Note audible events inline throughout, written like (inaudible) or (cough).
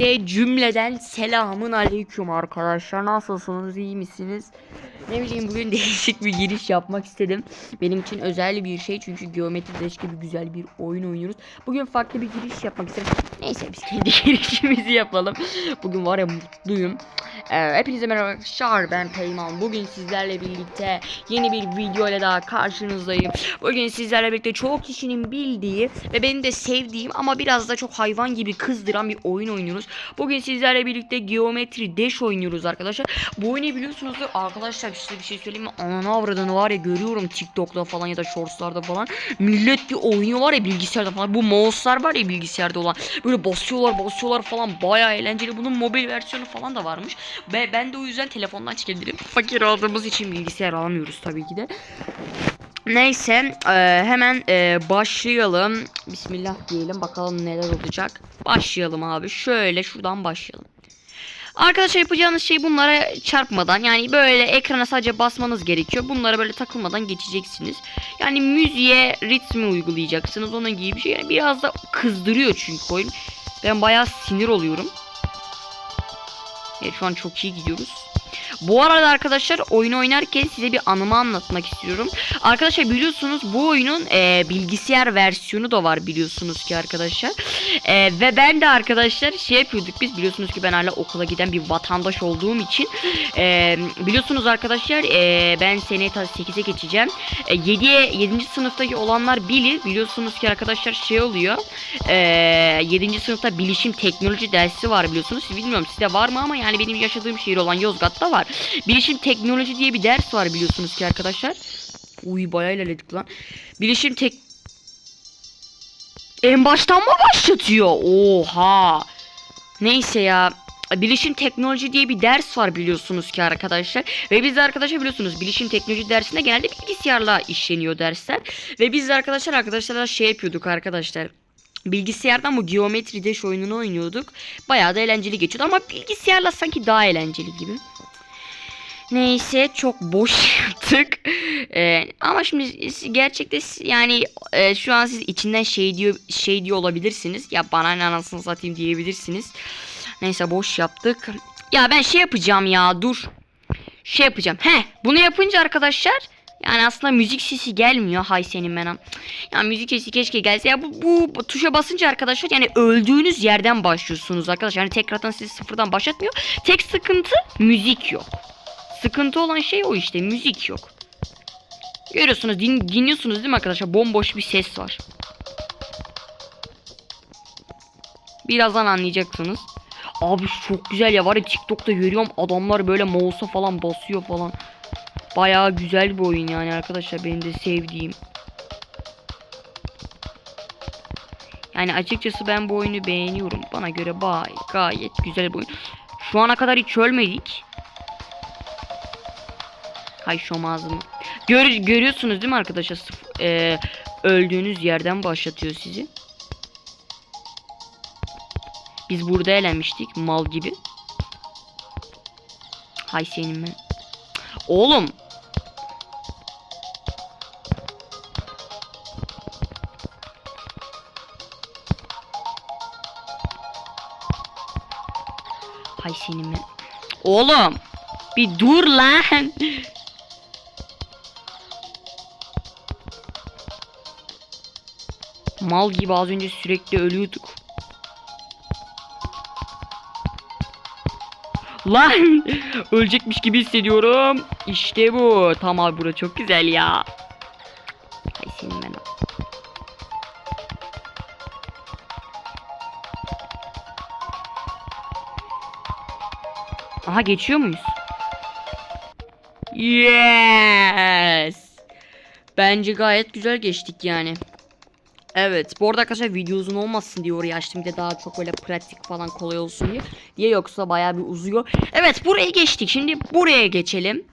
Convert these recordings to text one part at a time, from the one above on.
Ve cümleden selamun aleyküm arkadaşlar. Nasılsınız? iyi misiniz? Ne bileyim bugün (laughs) değişik bir giriş yapmak istedim. Benim için özel bir şey çünkü Geometri Dash gibi güzel bir oyun oynuyoruz. Bugün farklı bir giriş yapmak istedim. Neyse biz kendi (laughs) girişimizi yapalım. Bugün var ya mutluyum. Ee, hepinize merhaba arkadaşlar ben Peyman. Bugün sizlerle birlikte yeni bir video ile daha karşınızdayım. Bugün sizlerle birlikte çok kişinin bildiği ve benim de sevdiğim ama biraz da çok hayvan gibi kızdıran bir oyun oynuyoruz. Bugün sizlerle birlikte Geometri Dash oynuyoruz arkadaşlar. Bu oyunu biliyorsunuzdur arkadaşlar size bir şey söyleyeyim mi? Ananı avradını var ya görüyorum TikTok'ta falan ya da Shorts'larda falan. Millet bir oynuyor var ya bilgisayarda falan. Bu mouse'lar var ya bilgisayarda olan. Böyle basıyorlar basıyorlar falan bayağı eğlenceli. Bunun mobil versiyonu falan da varmış. Ve ben de o yüzden telefondan çekebilirim. Fakir aldığımız için bilgisayar alamıyoruz tabii ki de. Neyse e, hemen e, başlayalım. Bismillah diyelim bakalım neler olacak. Başlayalım abi. Şöyle şuradan başlayalım. Arkadaşlar yapacağınız şey bunlara çarpmadan yani böyle ekrana sadece basmanız gerekiyor. Bunlara böyle takılmadan geçeceksiniz. Yani müziğe ritmi uygulayacaksınız. Onun gibi bir şey. Yani biraz da kızdırıyor çünkü oyun. Ben bayağı sinir oluyorum. Evet şu an çok iyi gidiyoruz. Bu arada arkadaşlar oyunu oynarken size bir anımı anlatmak istiyorum. Arkadaşlar biliyorsunuz bu oyunun e, bilgisayar versiyonu da var biliyorsunuz ki arkadaşlar. E, ve ben de arkadaşlar şey yapıyorduk biz biliyorsunuz ki ben hala okula giden bir vatandaş olduğum için e, biliyorsunuz arkadaşlar e, ben seneye tabii 8'e geçeceğim. E, 7'ye 7. sınıftaki olanlar bilir biliyorsunuz ki arkadaşlar şey oluyor. E, 7. sınıfta bilişim teknoloji dersi var biliyorsunuz. Bilmiyorum sizde var mı ama yani benim yaşadığım şehir olan Yozgat'ta var. Bilişim teknoloji diye bir ders var biliyorsunuz ki arkadaşlar. Uy bayağı ilerledik lan. Bilişim tek... En baştan mı başlatıyor? Oha. Neyse ya. Bilişim teknoloji diye bir ders var biliyorsunuz ki arkadaşlar. Ve biz de arkadaşlar biliyorsunuz bilişim teknoloji dersinde genelde bilgisayarla işleniyor dersler. Ve biz de arkadaşlar arkadaşlarla şey yapıyorduk arkadaşlar. Bilgisayardan bu geometri dash oyununu oynuyorduk. Bayağı da eğlenceli geçiyordu ama bilgisayarla sanki daha eğlenceli gibi. Neyse çok boş (laughs) yaptık. Ee, ama şimdi gerçekte yani e, şu an siz içinden şey diyor şey diyor olabilirsiniz. Ya bana ne anasını satayım diyebilirsiniz. Neyse boş yaptık. Ya ben şey yapacağım ya dur. Şey yapacağım. He bunu yapınca arkadaşlar yani aslında müzik sesi gelmiyor. Hay senin benam. Ya müzik sesi keşke gelse. Ya bu, bu, bu tuşa basınca arkadaşlar yani öldüğünüz yerden başlıyorsunuz arkadaşlar. Yani tekrardan sizi sıfırdan başlatmıyor. Tek sıkıntı müzik yok. Sıkıntı olan şey o işte müzik yok. Görüyorsunuz din, dinliyorsunuz değil mi arkadaşlar? Bomboş bir ses var. Birazdan anlayacaksınız. Abi çok güzel ya var ya TikTok'ta görüyorum adamlar böyle mouse'a falan basıyor falan. Bayağı güzel bir oyun yani arkadaşlar benim de sevdiğim. Yani açıkçası ben bu oyunu beğeniyorum. Bana göre bay gayet güzel bir oyun. Şu ana kadar hiç ölmedik. Hay şom ağzımı. Gör, görüyorsunuz değil mi arkadaşlar? Sıf- e, öldüğünüz yerden başlatıyor sizi. Biz burada elenmiştik mal gibi. Hay senin ben. Oğlum. Hay senin ben. Oğlum. Bir dur lan. Mal gibi az önce sürekli ölüyorduk. Lan (laughs) ölecekmiş gibi hissediyorum. İşte bu. Tamam abi bura çok güzel ya. Hay senin ben. Aha geçiyor muyuz? Yes. Bence gayet güzel geçtik yani. Evet. Bu arada arkadaşlar video uzun olmasın diye oraya açtım. Daha çok böyle pratik falan kolay olsun diye. Diye yoksa bayağı bir uzuyor. Evet buraya geçtik. Şimdi buraya geçelim.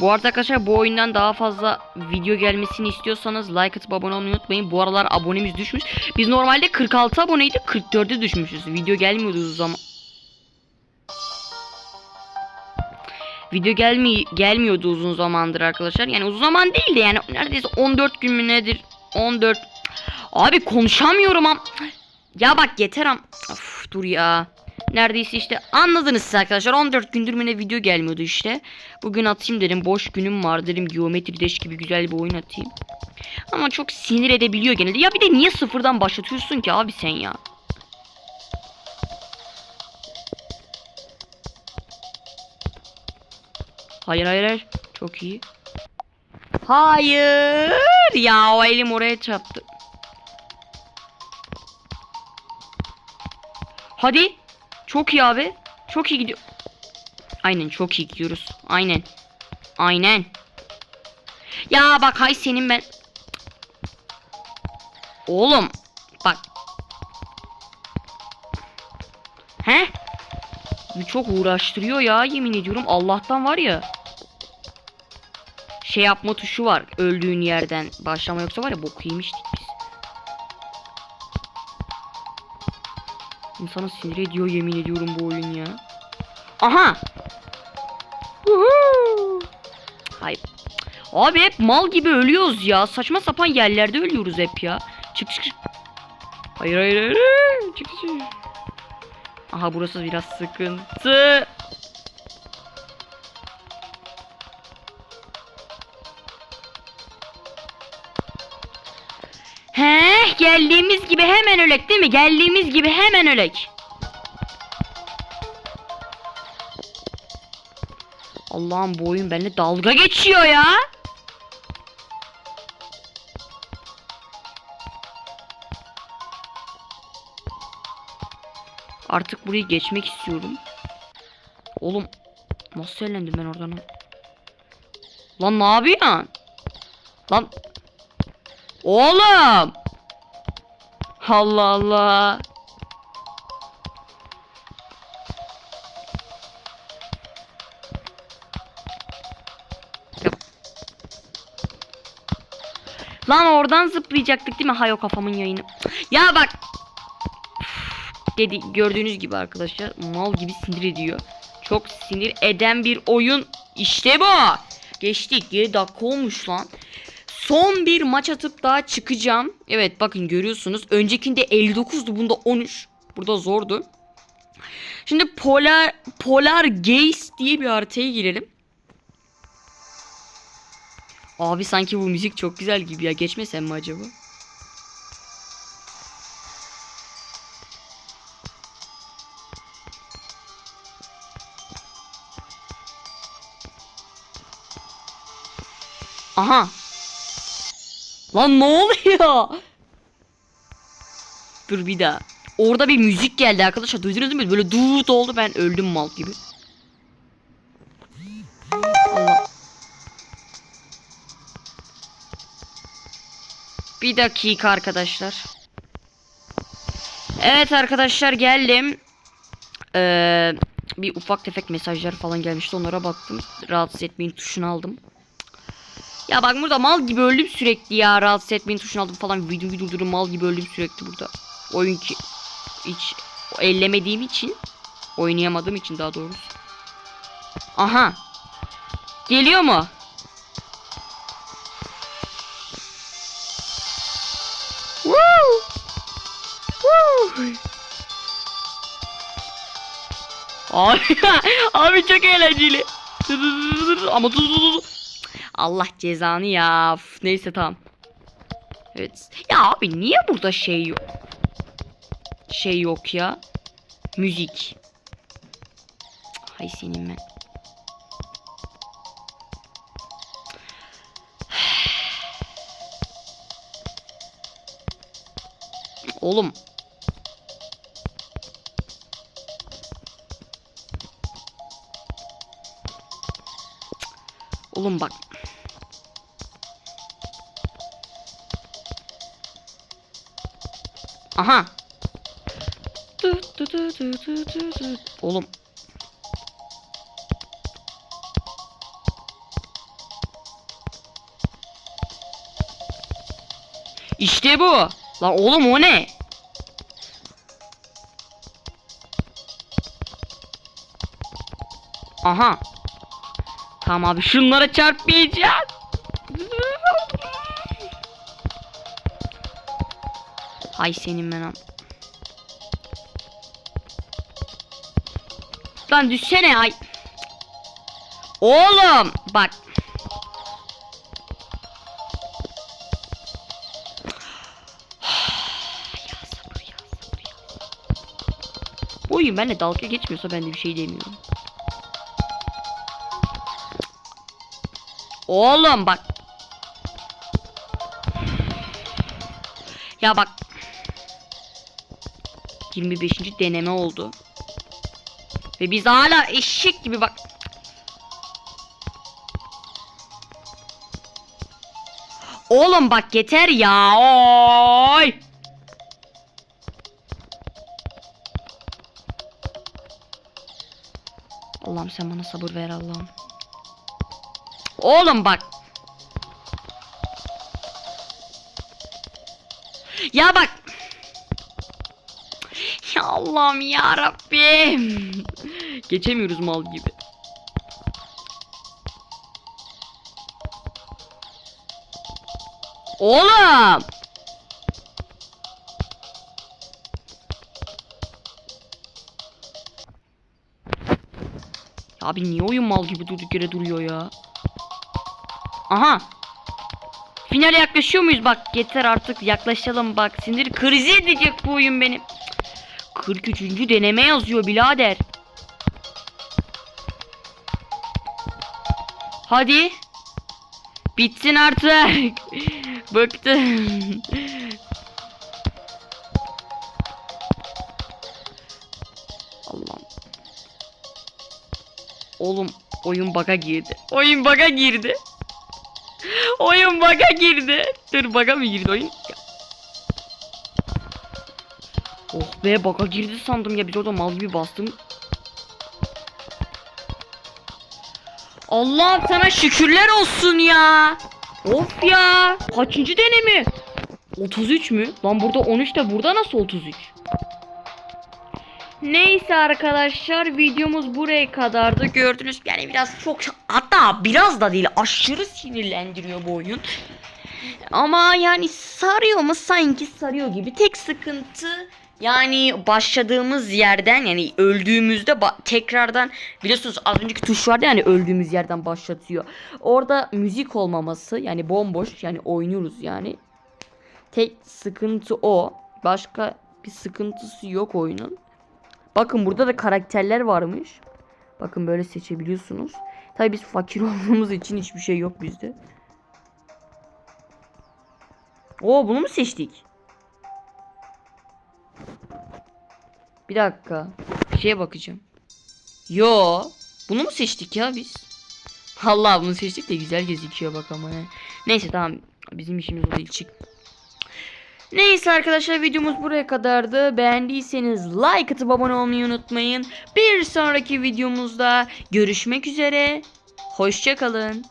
Bu arada arkadaşlar bu oyundan daha fazla video gelmesini istiyorsanız like atıp abone olmayı unutmayın. Bu aralar abonemiz düşmüş. Biz normalde 46 aboneydik 44'e düşmüşüz. Video gelmiyordu o zaman. Video gelmi gelmiyordu uzun zamandır arkadaşlar. Yani uzun zaman değil de yani neredeyse 14 gün mü nedir? 14 Abi konuşamıyorum am. Ya bak yeter am. Of dur ya. Neredeyse işte anladınız siz arkadaşlar 14 gündür mü ne video gelmiyordu işte. Bugün atayım dedim boş günüm var dedim geometri deş gibi güzel bir oyun atayım. Ama çok sinir edebiliyor genelde. Ya bir de niye sıfırdan başlatıyorsun ki abi sen ya? Hayır hayır hayır. Çok iyi. Hayır. Ya o elim oraya çarptı. Hadi. Çok iyi abi. Çok iyi gidiyor. Aynen çok iyi gidiyoruz. Aynen. Aynen. Ya bak hay senin ben. Oğlum. Bak. He? Çok uğraştırıyor ya yemin ediyorum. Allah'tan var ya. Şey yapma tuşu var. Öldüğün yerden başlama yoksa var ya boku yemiştik biz. İnsanı sinir ediyor yemin ediyorum bu oyun ya. Aha. Woohoo! Hayır. Abi hep mal gibi ölüyoruz ya. Saçma sapan yerlerde ölüyoruz hep ya. Çık çık çık. Hayır hayır hayır. Çık çık. Aha burası biraz sıkıntı. Geldiğimiz gibi hemen ölek değil mi? Geldiğimiz gibi hemen ölek. Allah'ım bu oyun benimle dalga geçiyor ya. Artık burayı geçmek istiyorum. Oğlum nasıl eğlendim ben oradan? Lan ne yapıyorsun? Lan Oğlum. Allah Allah. Lan oradan zıplayacaktık değil mi? Hay o kafamın yayını. Ya bak. Dedi gördüğünüz gibi arkadaşlar mal gibi sinir ediyor. Çok sinir eden bir oyun. İşte bu. Geçtik. 7 dakika olmuş lan. Son bir maç atıp daha çıkacağım. Evet bakın görüyorsunuz. Öncekinde 59'du. Bunda 13. Burada zordu. Şimdi Polar Polar Gaze diye bir haritaya girelim. Abi sanki bu müzik çok güzel gibi ya. Geçmesem mi acaba? Aha. Lan ne oluyor? Dur bir daha. Orada bir müzik geldi arkadaşlar. Duydunuz mu? Böyle duut oldu. Ben öldüm mal gibi. Allah. Bir dakika arkadaşlar. Evet arkadaşlar geldim. Ee, bir ufak tefek mesajlar falan gelmişti. Onlara baktım. Rahatsız etmeyin tuşunu aldım. Ya bak burada mal gibi öldüm sürekli ya. Rahatsız etmeyin tuşunu aldım falan. Videoyu durdurup mal gibi öldüm sürekli burada. Oyun ki hiç ellemediğim için oynayamadığım için daha doğrusu. Aha. Geliyor mu? Woo! Woo! (laughs) Abi, (laughs) abi çok eğlenceli. Ama dur dur dur. Allah cezanı ya. Üf, neyse tamam. Evet. Ya abi niye burada şey yok? Şey yok ya. Müzik. Hay senin ben. Oğlum. Oğlum bak. Aha. Oğlum. İşte bu. Lan oğlum o ne? Aha. Tamam abi şunlara çarpmayacağım. Hay senin ben lan düşsene ay. Oğlum bak. Oyun benimle dalga geçmiyorsa ben de bir şey demiyorum. Oğlum bak. Ya bak. 25. deneme oldu. Ve biz hala eşek gibi bak. Oğlum bak yeter ya. Oy. Allah'ım sen bana sabır ver Allah'ım. Oğlum bak. Ya bak. Allah'ım ya Rabbim. Geçemiyoruz mal gibi. Oğlum. Abi niye oyun mal gibi durduk yere duruyor ya? Aha. Finale yaklaşıyor muyuz? Bak yeter artık yaklaşalım bak. Sinir krizi edecek bu oyun benim. 43. deneme yazıyor birader. Hadi. Bitsin artık. (laughs) Bıktım. Allah'ım. Oğlum oyun bug'a girdi. Oyun bug'a girdi. Oyun bug'a girdi. Dur bug'a mı girdi oyun? Oh be bug'a girdi sandım ya biz orada mal gibi bastım. Allah sana şükürler olsun ya. Of ya. Kaçıncı deneme? 33 mü? Lan burada 13 de burada nasıl 33? Neyse arkadaşlar videomuz buraya kadardı. Gördünüz yani biraz çok hatta biraz da değil aşırı sinirlendiriyor bu oyun. Ama yani sarıyor mu sanki sarıyor gibi. Tek sıkıntı yani başladığımız yerden yani öldüğümüzde tekrardan biliyorsunuz az önceki tuş vardı yani öldüğümüz yerden başlatıyor. Orada müzik olmaması yani bomboş yani oynuyoruz yani. Tek sıkıntı o. Başka bir sıkıntısı yok oyunun. Bakın burada da karakterler varmış. Bakın böyle seçebiliyorsunuz. Tabii biz fakir (laughs) olduğumuz için hiçbir şey yok bizde. Oo bunu mu seçtik? Bir dakika. Bir şeye bakacağım. Yo. Bunu mu seçtik ya biz? Allah bunu seçtik de güzel gözüküyor bak ama. ya. Neyse tamam. Bizim işimiz o değil çık. Neyse arkadaşlar videomuz buraya kadardı. Beğendiyseniz like atıp abone olmayı unutmayın. Bir sonraki videomuzda görüşmek üzere. Hoşçakalın.